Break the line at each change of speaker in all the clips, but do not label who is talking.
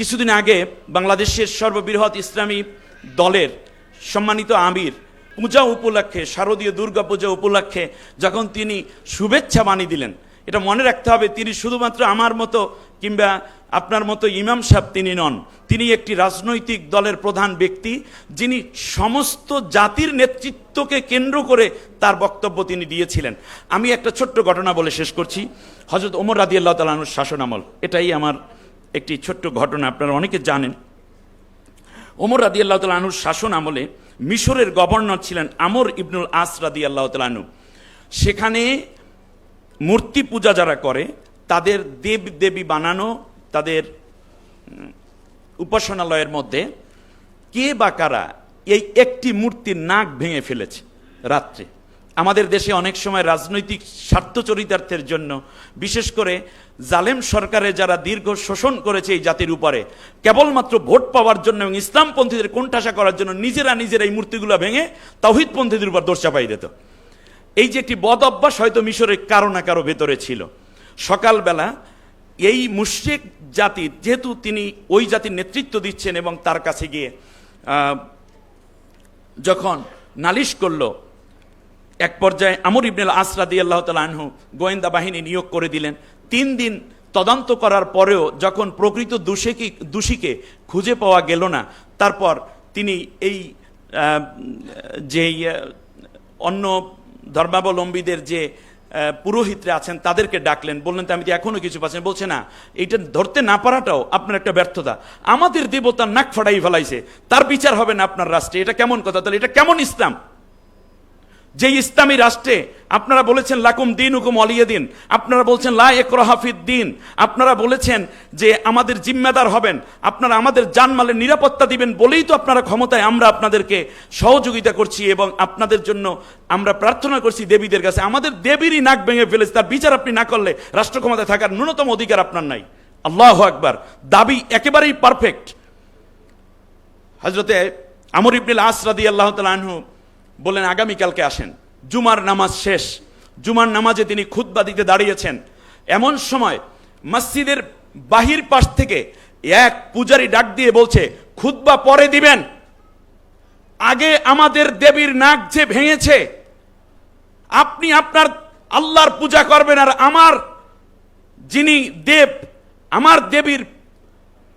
কিছুদিন আগে বাংলাদেশের সর্ববৃহৎ ইসলামী দলের সম্মানিত আমির পূজা উপলক্ষে, শারদীয় দুর্গা পূজা উপলক্ষে যখন তিনি শুভেচ্ছা বাণী দিলেন, এটা মনে রাখতে হবে, তিনি শুধুমাত্র আমার মতো কিংবা আপনার মতো ইমাম সাহেব তিনি নন, তিনি একটি রাজনৈতিক দলের প্রধান ব্যক্তি, যিনি সমস্ত জাতির নেতৃত্বকে কেন্দ্র করে তার বক্তব্য তিনি দিয়েছিলেন। আমি একটা ছোট্ট ঘটনা বলে শেষ করছি। হজরত ওমর রাদি আল্লাহ তালানুর শাসন আমল এটাই আমার একটি ছোট্ট ঘটনা আপনারা অনেকে জানেন। ওমর রাদি আল্লাহ তালাহুর শাসন আমলে মিশরের গভর্নর ছিলেন আমর ইবনুল আস রাদি আল্লাহ তালাহু সেখানে মূর্তি পূজা যারা করে, তাদের দেব দেবী বানানো, তাদের উপাসনালয়ের মধ্যে কে বা কারা এই একটি মূর্তির নাক ভেঙে ফেলেছে রাত্রে। আমাদের দেশে অনেক সময় রাজনৈতিক স্বার্থ চরিতার্থের জন্য, বিশেষ করে জালেম সরকারে যারা দীর্ঘ শোষণ করেছে এই জাতির উপরে, কেবলমাত্র ভোট পাওয়ার জন্য এবং ইসলামপন্থীদের কোণঠাসা করার জন্য নিজেরা নিজেরা এই মূর্তিগুলো ভেঙে তাহিদপন্থীদের উপর দোষ চাপাই দিত। এই যে একটি বদ অভ্যাস হয়তো মিশরের কারও না কারও ভেতরে ছিল। সকালবেলা এই মুশ্রিক জাতির যেহেতু তিনি ওই জাতির নেতৃত্ব দিচ্ছেন এবং তার কাছে গিয়ে যখন নালিশ করল এক পর্যায়ে আমর ইবনুল আসরাদি আল্লাহ তালা আনহু গোয়েন্দা বাহিনী নিয়োগ করে দিলেন। তিন দিন তদন্ত করার পরেও যখন প্রকৃত দোষীকে দোষীকে খুঁজে পাওয়া গেল না, তারপর তিনি এই যে অন্য ধর্মাবলম্বীদের যে পুরোহিতরা আছেন তাদেরকে ডাকলেন। বললেন, তো আমি তো এখনও কিছু পাচ্ছি বলছে, না এইটা ধরতে না পারাটাও আপনার একটা ব্যর্থতা। আমাদের দেবতার নাক ফাটাই ফেলাইছে। তার বিচার হবে না আপনার রাষ্ট্রে। এটা কেমন কথা? তাহলে এটা কেমন ইসলাম? যে ইসলামী রাষ্ট্রে আপনারা বলেছেন লাকুম দিন হুকুম অলিয়ে দিন আপনারা বলছেন লা একরহাফিদ দিন, আপনারা বলেছেন যে আমাদের জিম্মেদার হবেন, আপনারা আমাদের জানমালের নিরাপত্তা দিবেন বলেই তো আপনারা ক্ষমতায় আমরা আপনাদেরকে সহযোগিতা করছি এবং আপনাদের জন্য আমরা প্রার্থনা করছি দেবীদের কাছে। আমাদের দেবীরই নাক ভেঙে ফেলেছে, তার বিচার আপনি না করলে রাষ্ট্র ক্ষমতায় থাকার ন্যূনতম অধিকার আপনার নাই। আল্লাহ আকবার। দাবি একেবারেই পারফেক্ট হজরতে আমর ইবনুল আসরাদি আল্লাহ আনহু বললেন, আগামীকালকে আসেন। জুমার নামাজ শেষ। জুমার নামাজে তিনি খুতবা দিতে দাঁড়িয়েছেন। এমন সময় মসজিদের বাহির পাশ থেকে এক পূজারি ডাক দিয়ে বলছে, খুতবা পরে দিবেন। আগে আমাদের দেবীর নাক যে ভেঙেছে, আপনি আপনার আল্লাহর পূজা করবেন আর আমার যিনি দেব, আমার দেবীর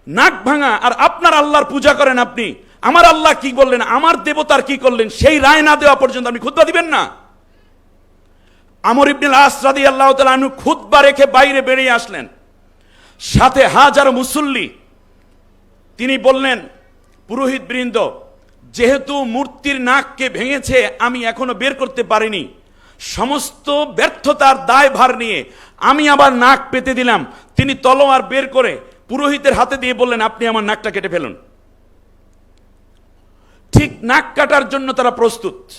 নাক ভাঙা আর আপনার আল্লাহর পূজা করেন আপনি। আমার আল্লাহ কি বললেন আমার দেবতার কি করলেন? সেই রায় না দেওয়া পর্যন্ত আপনি খুদ্া দিবেন না। আমর ইবনুল আসরাদি আল্লাহ তালু খুদ্া রেখে বাইরে বেরিয়ে আসলেন। সাথে হাজার মুসল্লি। তিনি বললেন, পুরোহিত বৃন্দ, যেহেতু মূর্তির নাককে ভেঙেছে, আমি এখনও বের করতে পারিনি। সমস্ত ব্যর্থতার দায় ভার নিয়ে আমি আবার নাক পেতে দিলাম। তিনি তলোয়ার বের করে পুরোহিতের হাতে দিয়ে বললেন, আপনি আমার নাকটা কেটে ফেলুন। ঠিক নাক কাটার জন্য তারা প্রস্তুত।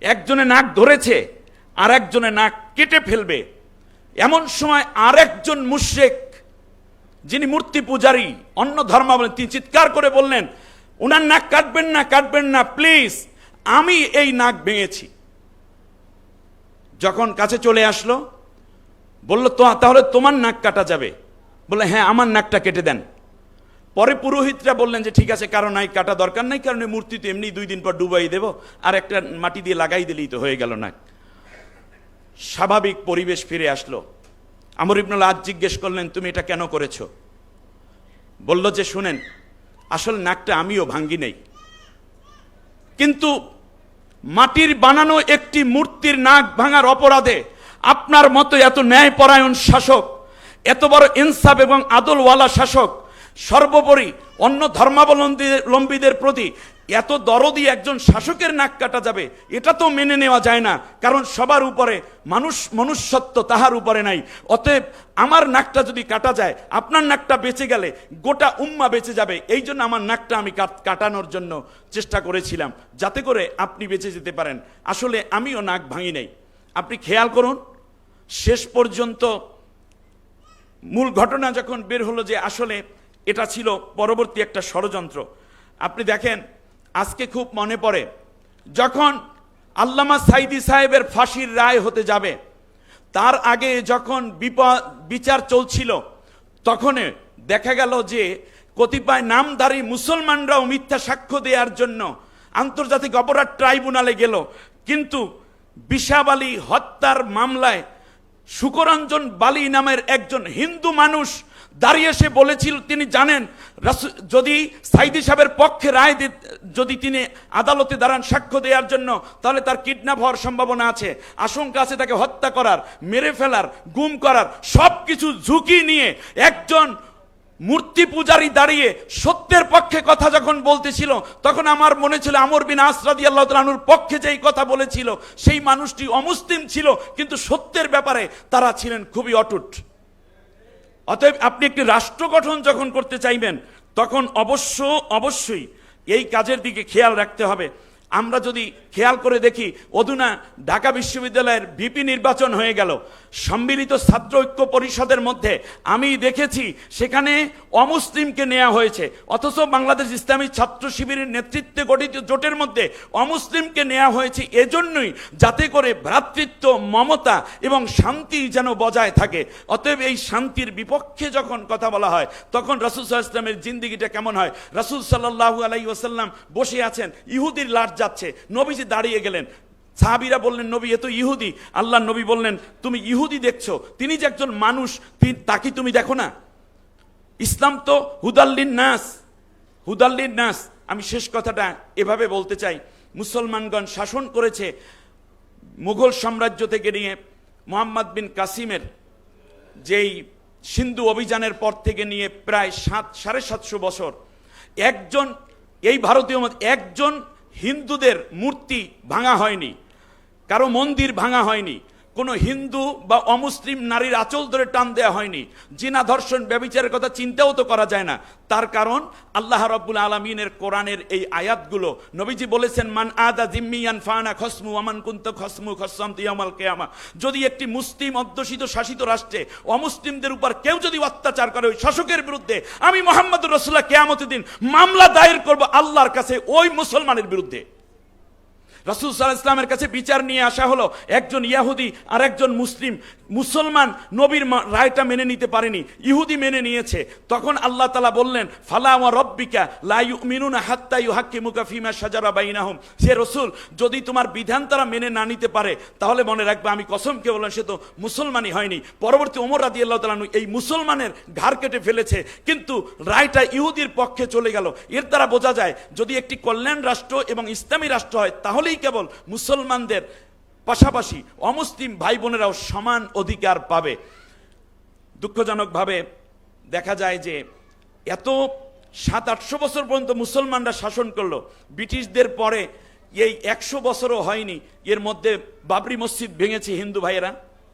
একজনে নাক ধরেছে আর একজনে নাক কেটে ফেলবে। এমন সময় আরেকজন মুশ্রেক, যিনি মূর্তি পূজারী, অন্য ধর্মাবলম্বী, তিনি চিৎকার করে বললেন, উনার নাক কাটবেন না কাটবেন না, প্লিজ, আমি এই নাক ভেঙেছি। যখন কাছে চলে আসলো, বলল, তো, তাহলে তোমার নাক কাটা যাবে। বলে হ্যাঁ আমার নাকটা কেটে দেন। পরে পুরোহিতরা বললেন যে, ঠিক আছে কারণ নাই, কাটা দরকার নাই, কারণ মূর্তি তো এমনি দুই দিন পর ডুবাই দেব, আর একটা মাটি দিয়ে লাগাই দিলেই তো হয়ে গেল না। স্বাভাবিক পরিবেশ ফিরে আসলো। আমর ইবনুল আজ জিজ্ঞেস করলেন, তুমি এটা কেন করেছ? বলল যে, শুনেন, আসল নাকটা আমিও ভাঙ্গি নেই। কিন্তু মাটির বানানো একটি মূর্তির নাক ভাঙার অপরাধে আপনার মতো এত ন্যায়পরায়ণ শাসক, এত বড় ইনসাফ এবং আদলওয়ালা শাসক সর্বোপরি অন্য ধর্মাবলম্বীদের প্রতি এত দরদি একজন শাসকের নাক কাটা যাবে, এটা তো মেনে নেওয়া যায় না। কারণ সবার উপরে মানুষ, মনুষ্যত্ব তাহার উপরে নাই। অতএব আমার নাকটা যদি কাটা যায়, আপনার নাকটা বেঁচে গেলে গোটা উম্মা বেঁচে যাবে। এই জন্য আমার নাকটা আমি কাটানোর জন্য চেষ্টা করেছিলাম, যাতে করে আপনি বেঁচে যেতে পারেন। আসলে আমিও নাক ভাঙি নাই। আপনি খেয়াল করুন, শেষ পর্যন্ত মূল ঘটনা যখন বের হলো যে আসলে এটা ছিল পরবর্তী একটা ষড়যন্ত্র। আপনি দেখেন, আজকে খুব মনে পড়ে, যখন আল্লামা সাইদি সাহেবের ফাঁসির রায় হতে যাবে, তার আগে যখন বিচার চলছিল, তখন দেখা গেল যে কতিপয় নামধারী মুসলমানরাও মিথ্যা সাক্ষ্য দেওয়ার জন্য আন্তর্জাতিক অপরাধ ট্রাইব্যুনালে গেল। কিন্তু বিশাব আলী হত্যার মামলায় সুকরঞ্জন বালি নামের একজন হিন্দু মানুষ দাঁড়িয়ে এসে বলেছিল, তিনি জানেন যদি সাইদি সাহেবের পক্ষে রায় যদি তিনি আদালতে দাঁড়ান সাক্ষ্য দেওয়ার জন্য, তাহলে তার কিডন্যাপ হওয়ার সম্ভাবনা আছে। আশঙ্কা আছে তাকে হত্যা করার, মেরে ফেলার, গুম করার সব কিছু ঝুঁকি নিয়ে একজন মূর্তি পূজারি দাঁড়িয়ে সত্যের পক্ষে কথা যখন বলতেছিল, তখন আমার মনে ছিল আমর বিন আসরাদি আল্লাহ তালুর পক্ষে যেই কথা বলেছিল, সেই মানুষটি অমুসলিম ছিল, কিন্তু সত্যের ব্যাপারে তারা ছিলেন খুবই অটুট। অতএব আপনি একটি রাষ্ট্র গঠন যখন করতে চাইবেন, তখন অবশ্য, অবশ্যই এই কাজের দিকে খেয়াল রাখতে হবে। আমরা যদি খেয়াল করে দেখি, অধুনা ঢাকা বিশ্ববিদ্যালয়ের ভিপি নির্বাচন হয়ে গেল। সম্মিলিত ছাত্র ঐক্য পরিষদের মধ্যে আমি দেখেছি, সেখানে অমুসলিমকে নেওয়া হয়েছে। অথচ বাংলাদেশ ইসলামী ছাত্র শিবিরের নেতৃত্বে গঠিত জোটের মধ্যে অমুসলিমকে নেওয়া হয়েছে এজন্যই যাতে করে ভ্রাতৃত্ব, মমতা এবং শান্তি যেন বজায় থাকে। অতএব এই শান্তির বিপক্ষে যখন কথা বলা হয়, তখন রাসুল সাল্লাহ ইসলামের জিন্দিগিটা কেমন হয়? রাসুল সাল্লাহু আলাই ওসাল্লাম বসে আছেন, ইহুদির লাশ যাচ্ছে। নবীজি দাঁড়িয়ে গেলেন। সাহাবিরা বললেন, নবী, এ তো ইহুদি। আল্লাহ নবী বললেন, তুমি ইহুদি দেখছ? তিনি যে একজন মানুষ তাকে তুমি দেখো না? ইসলাম তো হুদাল্লিন নাস। হুদাল্লিন নাস। আমি শেষ কথাটা এভাবে বলতে চাই। মুসলমানগণ শাসন করেছে মুঘল সাম্রাজ্য থেকে নিয়ে মোহাম্মদ বিন কাসিমের যেই সিন্ধু অভিযানের পর থেকে নিয়ে প্রায় সাত সাড়ে সাতশো বছর। একজন এই ভারতীয় মত একজন হিন্দুদের মূর্তি ভাঙা হয়নি কারও মন্দির ভাঙা হয়নি কোনো হিন্দু বা অমুসলিম নারীর আঁচল ধরে টান দেওয়া হয়নি। জিনা ধর্ষণ ব্যবিচারের কথা চিন্তাও তো করা যায় না। তার কারণ আল্লাহ রব্বুল আলমিনের কোরআনের এই আয়াতগুলো নবীজি বলেছেন, মান আদা জিম্মিয়ান ফানা খসমু আমান কুন্ত খসমু খসম তিয়ামাল কেয়ামা। যদি একটি মুসলিম অধ্যুষিত শাসিত রাষ্ট্রে অমুসলিমদের উপর কেউ যদি অত্যাচার করে ওই শাসকের বিরুদ্ধে, আমি মোহাম্মদ রসুল্লাহ কেয়ামতের দিন মামলা দায়ের করব আল্লাহর কাছে ওই মুসলমানের বিরুদ্ধে। রাসুল সাল্লাহ ইসলামের কাছে বিচার নিয়ে আসা হলো, একজন ইয়াহুদি আর একজন মুসলিম। মুসলমান নবীর রায়টা মেনে নিতে পারেনি, ইহুদি মেনে নিয়েছে। তখন আল্লাহ তালা বললেন, ফালা আমার রব্বিকা লাইউ মিনুনা হাত্তা ইউ হাক্কি মুকা ফিমা সাজারা বাইনাহুম। সে রসুল, যদি তোমার বিধান তারা মেনে না নিতে পারে, তাহলে মনে রাখবে আমি কসমকে বললাম, সে তো মুসলমানই হয়নি। পরবর্তী ওমর রাদি আল্লাহ তালানু এই মুসলমানের ঘাড় কেটে ফেলেছে, কিন্তু রায়টা ইহুদির পক্ষে চলে গেল। এর দ্বারা বোঝা যায়, যদি একটি কল্যাণ রাষ্ট্র এবং ইসলামী রাষ্ট্র হয় তাহলেই কেবল মুসলমানদের পাশাপাশি অমুসলিম ভাই বোনেরাও সমান অধিকার পাবে। দুঃখজনকভাবে দেখা যায় যে এত সাত আটশো বছর পর্যন্ত মুসলমানরা শাসন করল, ব্রিটিশদের পরে এই একশো বছরও হয়নি, এর মধ্যে বাবরি মসজিদ ভেঙেছে হিন্দু ভাইয়েরা,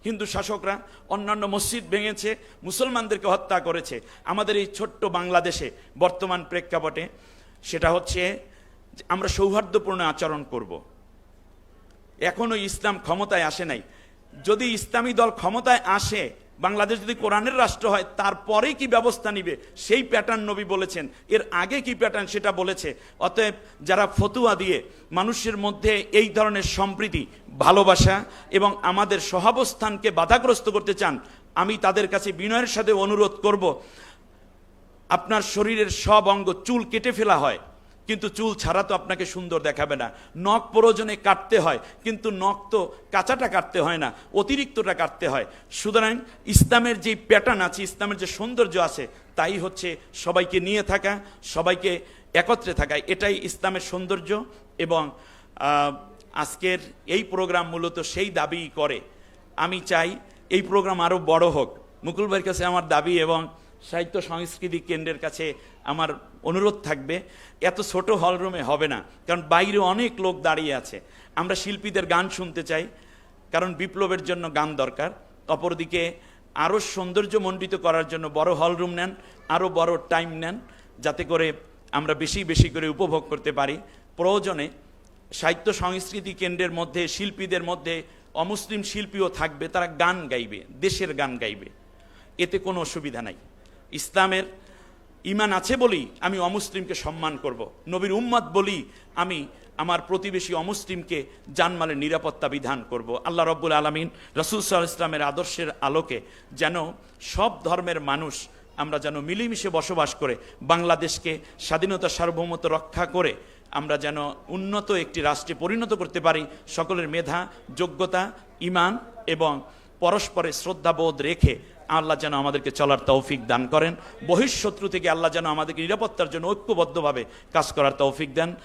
হিন্দু শাসকরা, অন্যান্য মসজিদ ভেঙেছে, মুসলমানদেরকে হত্যা করেছে। আমাদের এই ছোট্ট বাংলাদেশে বর্তমান প্রেক্ষাপটে সেটা হচ্ছে আমরা সৌহার্দ্যপূর্ণ আচরণ করব। এখনও ইসলাম ক্ষমতায় আসে নাই। যদি ইসলামী দল ক্ষমতায় আসে, বাংলাদেশ যদি কোরআনের রাষ্ট্র হয়, তারপরেই কি ব্যবস্থা নিবে? সেই প্যাটার্ন নবী বলেছেন। এর আগে কি প্যাটার্ন সেটা বলেছে। অতএব যারা ফতুয়া দিয়ে মানুষের মধ্যে এই ধরনের সম্প্রীতি, ভালোবাসা এবং আমাদের সহাবস্থানকে বাধাগ্রস্ত করতে চান, আমি তাদের কাছে বিনয়ের সাথে অনুরোধ করব, আপনার শরীরের সব অঙ্গ চুল কেটে ফেলা হয়। কিন্তু চুল ছাড়া তো আপনাকে সুন্দর দেখাবে না। নখ প্রয়োজনে কাটতে হয়, কিন্তু নখ তো কাঁচাটা কাটতে হয় না, অতিরিক্তটা কাটতে হয়। সুতরাং ইসলামের যে প্যাটার্ন আছে, ইসলামের যে সৌন্দর্য আছে, তাই হচ্ছে সবাইকে নিয়ে থাকা, সবাইকে একত্রে থাকা। এটাই ইসলামের সৌন্দর্য এবং আজকের এই প্রোগ্রাম মূলত সেই দাবি করে। আমি চাই এই প্রোগ্রাম আরও বড় হোক। মুকুল ভাইয়ের কাছে আমার দাবি এবং সাহিত্য সংস্কৃতি কেন্দ্রের কাছে আমার অনুরোধ থাকবে, এত ছোট হলরুমে হবে না, কারণ বাইরে অনেক লোক দাঁড়িয়ে আছে। আমরা শিল্পীদের গান শুনতে চাই, কারণ বিপ্লবের জন্য গান দরকার। অপরদিকে আরও সৌন্দর্যমণ্ডিত করার জন্য বড় হলরুম নেন আরও বড় টাইম নেন, যাতে করে আমরা বেশি বেশি করে উপভোগ করতে পারি। প্রয়োজনে সাহিত্য সংস্কৃতি কেন্দ্রের মধ্যে, শিল্পীদের মধ্যে অমুসলিম শিল্পীও থাকবে, তারা গান গাইবে, দেশের গান গাইবে। এতে কোনো অসুবিধা নাই। ইসলামের ইমান আছে বলেই আমি অমুসলিমকে সম্মান করব। নবীর উম্মত বলি আমি আমার প্রতিবেশী অমুসলিমকে জানমালের নিরাপত্তা বিধান করব। আল্লাহ রব্বুল আলমিন রসুল সাল ইসলামের আদর্শের আলোকে যেন সব ধর্মের মানুষ আমরা যেন মিলেমিশে বসবাস করে, বাংলাদেশকে স্বাধীনতা সার্বভৌমত্ব রক্ষা করে আমরা যেন উন্নত একটি রাষ্ট্রে পরিণত করতে পারি, সকলের মেধা, যোগ্যতা ইমান এবং পরস্পরের শ্রদ্ধাবোধ রেখে আল্লাহ যেন আমাদেরকে চলার তৌফিক দান করেন। বহিঃশত্রু থেকে আল্লাহ যেন আমাদেরকে নিরাপত্তার জন্য ঐক্যবদ্ধভাবে কাজ করার তৌফিক দেন।